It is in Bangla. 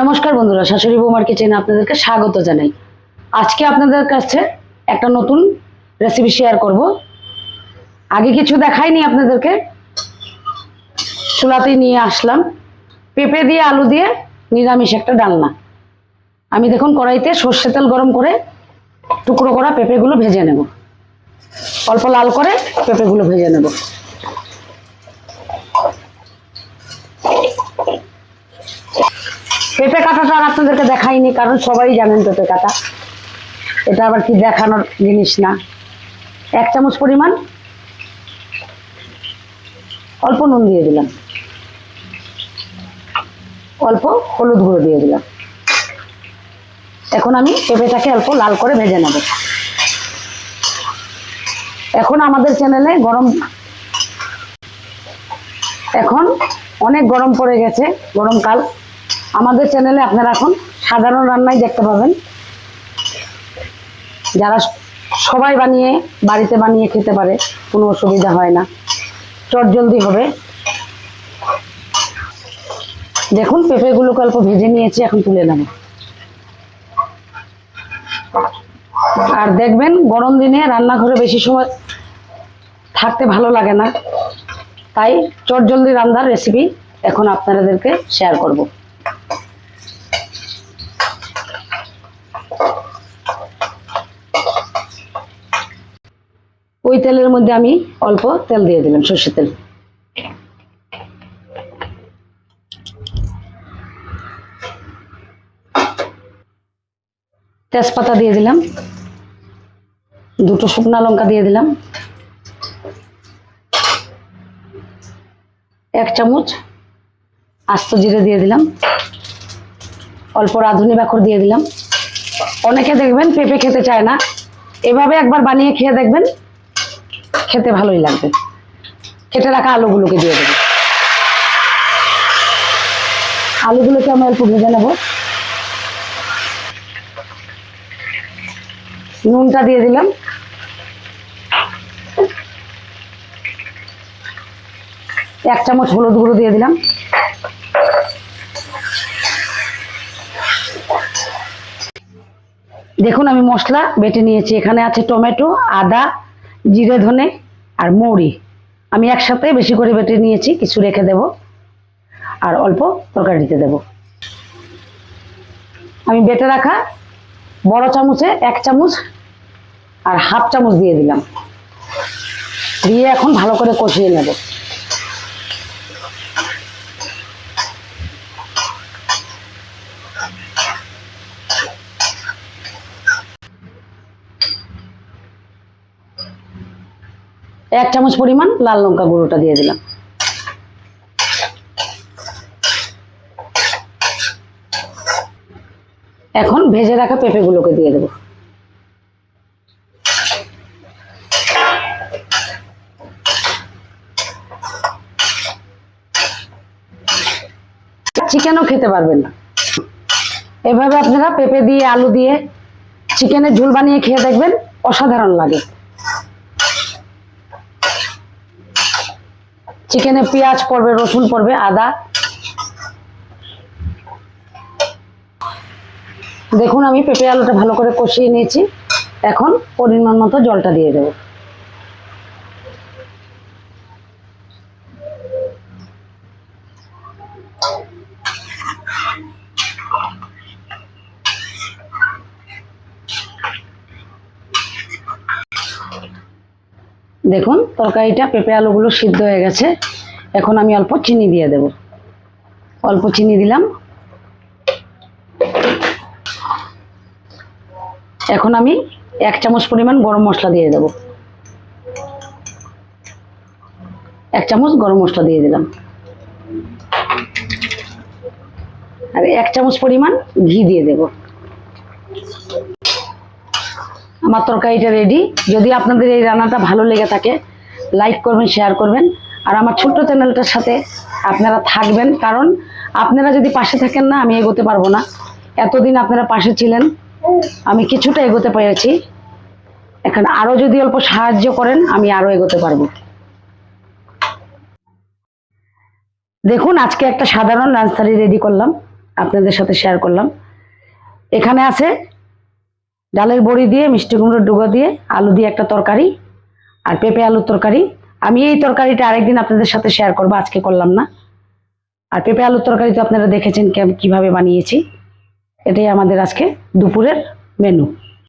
নমস্কার বন্ধুরা, শাশুড়ি বৌমার কিচেনে আপনাদেরকে স্বাগত জানাই। আজকে আপনাদের কাছে একটা নতুন রেসিপি শেয়ার করব। আগে কিছু দেখাইনি আপনাদেরকে। চুলাতে নিয়ে আসলাম। পেঁপে দিয়ে আলু দিয়ে নিরামিষ একটা ডালনা। আমি দেখুন কড়াইতে সর্ষে তেল গরম করে টুকরো করা পেঁপেগুলো ভেজে নেব। অল্প লাল করে পেঁপেগুলো ভেজে নেব। পেঁপে কাটাটা আর আপনাদেরকে দেখাইনি, কারণ সবাই জানেন পেঁপে কাটা এটা আবার কি দেখানোর জিনিস না? এক চামচ পরিমাণ অল্প নুন দিয়ে দিলাম। অল্প হলুদ গুঁড়ো দিয়ে দিলাম। এখন আমি পেঁপেটাকে অল্প লাল করে ভেজে নেব। এখন আমাদের চ্যানেলে গরম এখন অনেক গরম পড়ে গেছে, গরমকাল। আমাদের চ্যানেলে আপনারা এখন সাধারণ রান্নাই দেখতে পাবেন। যারা সবাই বানিয়ে, বাড়িতে বানিয়ে খেতে পারে, কোনো অসুবিধা হয় না। চট জলদি হবে। দেখুন পেঁপেগুলোকে অল্প ভেজে নিয়েছি, এখন তুলে নেব। আর দেখবেন, গরম দিনে রান্নাঘরে বেশি সময় থাকতে ভালো লাগে না। তাই চট জলদি রান্নার রেসিপি এখন আপনাদেরকে শেয়ার করব। ওই তেলের মধ্যে আমি অল্প তেল দিয়ে দিলাম, সর্ষের তেল। তেজপাতা দিয়ে দিলাম। দুটো শুকনা লঙ্কা দিয়ে দিলাম। এক চামচ আস্ত জিরে দিয়ে দিলাম। অল্প রাঁধুনি বাখর দিয়ে দিলাম। অনেকে দেখবেন পেঁপে খেতে চায় না। এভাবে একবার বানিয়ে খেয়ে দেখবেন খেতে ভালোই লাগবে। কেটে রাখা আলুগুলোকে দিয়ে দেবো। আলুগুলোকে আমি অল্প ভেজে নেব। নুনটা দিয়ে দিলাম। এক চামচ হলুদ গুঁড়ো দিয়ে দিলাম। দেখুন আমি মশলা বেটে নিয়েছি। এখানে আছে টমেটো, আদা জিরে, ধনে আর মৌরি। আমি একসাথে বেশি করে বেটে নিয়েছি, কিছু রেখে দেব আর অল্প তরকারিতে দেব। আমি বেটে রাখা বড় চামচে এক চামচ আর হাফ চামচ দিয়ে দিলাম। দিয়ে এখন ভালো করে কষিয়ে নেব। এক চামচ পরিমাণ লাল লঙ্কা গুঁড়োটা দিয়ে দিলাম। এখন ভেজে রাখা পেঁপেগুলোকে দিয়ে দেবো। চিকেনও খেতে পারবেন না। এভাবে আপনারা পেঁপে দিয়ে, আলু দিয়ে চিকেনের ঝোল বানিয়ে খেয়ে দেখবেন অসাধারণ লাগে। চিকেনে পেঁয়াজ পড়বে, রসুন পড়বে, আদা। দেখুন, আমি পেঁপে আলুটা ভালো করে কষিয়ে নিয়েছি। এখন পরিমাণ মতো জলটা দিয়ে দেবো। দেখুন, তরকারিটা পেঁপে আলুগুলো সিদ্ধ হয়ে গেছে। এখন আমি অল্প চিনি দিয়ে দেব। অল্প চিনি দিলাম। এখন আমি এক চামচ পরিমাণ গরম মশলা দিয়ে দেব। এক চামচ গরম মশলা দিয়ে দিলাম। আর এক চামচ পরিমাণ ঘি দিয়ে দেব। আমার তরকারিটা রেডি যদি আপনাদের এই রান্নাটা ভালো লেগে থাকে লাইক করবেন শেয়ার করবেন। আর আমার ছোট্ট চ্যানেলটার সাথে আপনারা থাকবেন, কারণ আপনারা যদি পাশে থাকেন না, আমি এগোতে পারব না। এতদিন আপনারা পাশে ছিলেন, আমি কিছুটা এগোতে পেরেছি। এখন আরও যদি অল্প সাহায্য করেন, আমি আরও এগোতে পারব। দেখুন, আজকে একটা সাধারণ লাঞ্চ রেডি করলাম, আপনাদের সাথে শেয়ার করলাম। এখানে আছে ডালের বড়ি দিয়ে, মিষ্টি কুমড়োর ডুগো দিয়ে, আলু দিয়ে একটা তরকারি আর পেঁপে আলুর তরকারি। আমি এই তরকারিটা আরেকদিন আপনাদের সাথে শেয়ার করব, আজকে করলাম না। আর পেঁপে আলুর তরকারি তো আপনারা দেখেছেন কীভাবে বানিয়েছি। এটাই আমাদের আজকে দুপুরের মেনু